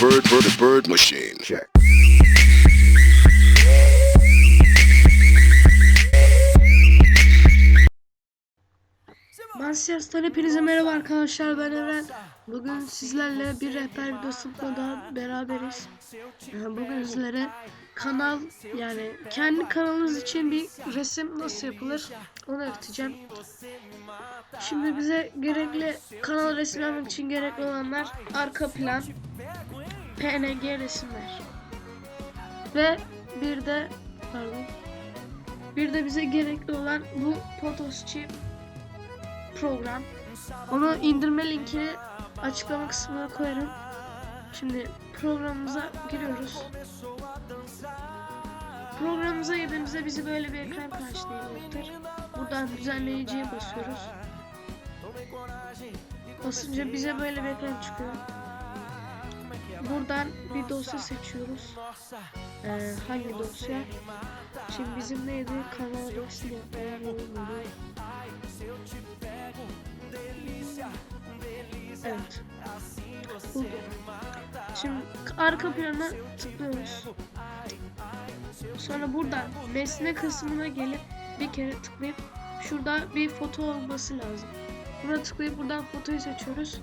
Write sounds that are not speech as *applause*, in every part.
bird, bird, bird machine. Check. Ben Siyas'tan hepinize merhaba arkadaşlar ben Eren Bugün sizlerle bir rehber videosunda da beraberiz Bugün sizlere kanal yani kendi kanalınız için bir resim nasıl yapılır onu öğreteceğim Şimdi bize gerekli kanal resmi için gerekli olanlar arka plan PNG resimler Ve bir de pardon bir de bize gerekli olan bu Photoschi program. Onu indirme linkini açıklama kısmına koyarım. Şimdi programımıza giriyoruz. Programımıza girdiğimizde bizi böyle bir ekran karşılayacaktır. Buradan düzenleyiciye basıyoruz. Basınca bize böyle bir ekran çıkıyor. Buradan bir dosya seçiyoruz. Ee, hangi dosya? Şimdi bizim neydi? Kanal yapmaya Evet. Buldum. Şimdi arka plana tıklıyoruz. Sonra buradan nesne kısmına gelip bir kere tıklayıp şurada bir foto olması lazım. Buna tıklayıp buradan fotoyu seçiyoruz.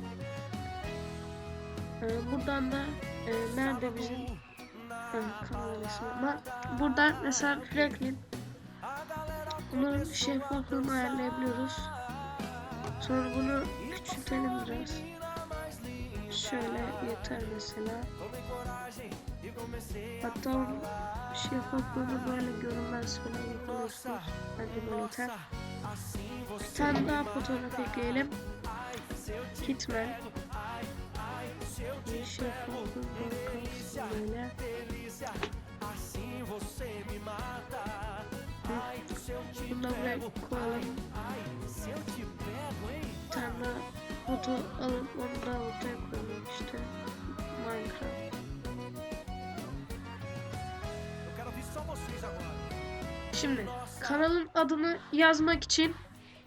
Ee, buradan da e, nerede bizim evet, kanal ama buradan mesela Franklin bunun şeffaflığını ayarlayabiliyoruz. Sonra bunu küçültelim biraz. Şöyle yeter mesela. Hatta onun şeffaflığını böyle görünmez falan yapabilirsiniz. Bence böyle yeter. Bir tane daha fotoğraf ekleyelim. Hitman. Bir şeffaflığı bakalım böyle. Bunu da buraya koyalım. Bir tane daha foto alıp onu da ortaya koyalım işte. Şimdi kanalın adını yazmak için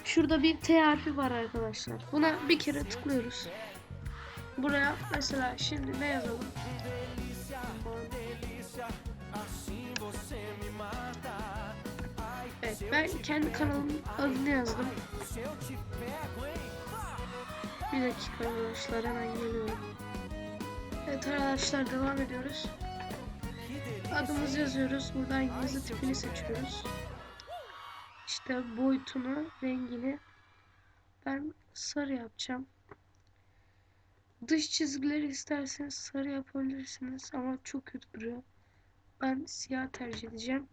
şurada bir T harfi var arkadaşlar. Buna bir kere tıklıyoruz. Buraya mesela şimdi ne yazalım? Evet ben kendi kanalımın adını yazdım. Bir dakika arkadaşlar hemen geliyorum. Evet arkadaşlar devam ediyoruz. Adımızı yazıyoruz. Buradan yazı tipini seçiyoruz. İşte boyutunu, rengini ben sarı yapacağım. Dış çizgileri isterseniz sarı yapabilirsiniz ama çok kötü duruyor. Ben siyah tercih edeceğim.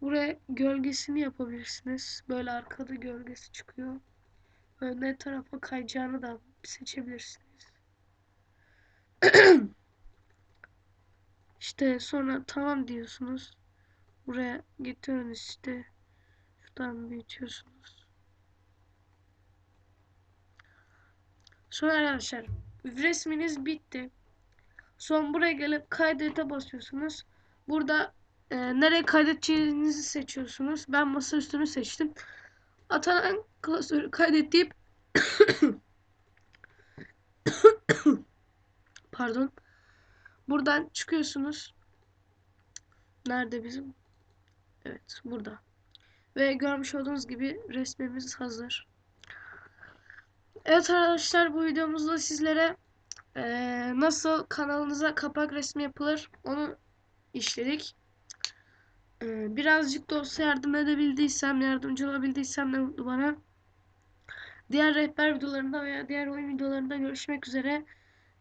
Buraya gölgesini yapabilirsiniz. Böyle arkada gölgesi çıkıyor. Böyle tarafa kayacağını da seçebilirsiniz. *clears throat* işte sonra tamam diyorsunuz. Buraya getiriyorsunuz işte. Şuradan büyütüyorsunuz. Sonra arkadaşlar resminiz bitti. Son buraya gelip kaydete basıyorsunuz. Burada e, nereye kaydedeceğinizi seçiyorsunuz. Ben masa seçtim. Atanan klasörü kaydet deyip *coughs* pardon buradan çıkıyorsunuz. Nerede bizim? Evet burada. Ve görmüş olduğunuz gibi resmimiz hazır. Evet arkadaşlar bu videomuzda sizlere eee, nasıl kanalınıza kapak resmi yapılır onu işledik. Eee, birazcık da olsa yardım edebildiysem, yardımcı olabildiysem ne mutlu bana. Diğer rehber videolarında veya diğer oyun videolarında görüşmek üzere.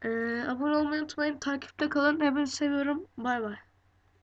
Eee, abone olmayı unutmayın. Takipte kalın. Hepinizi seviyorum. Bay bay.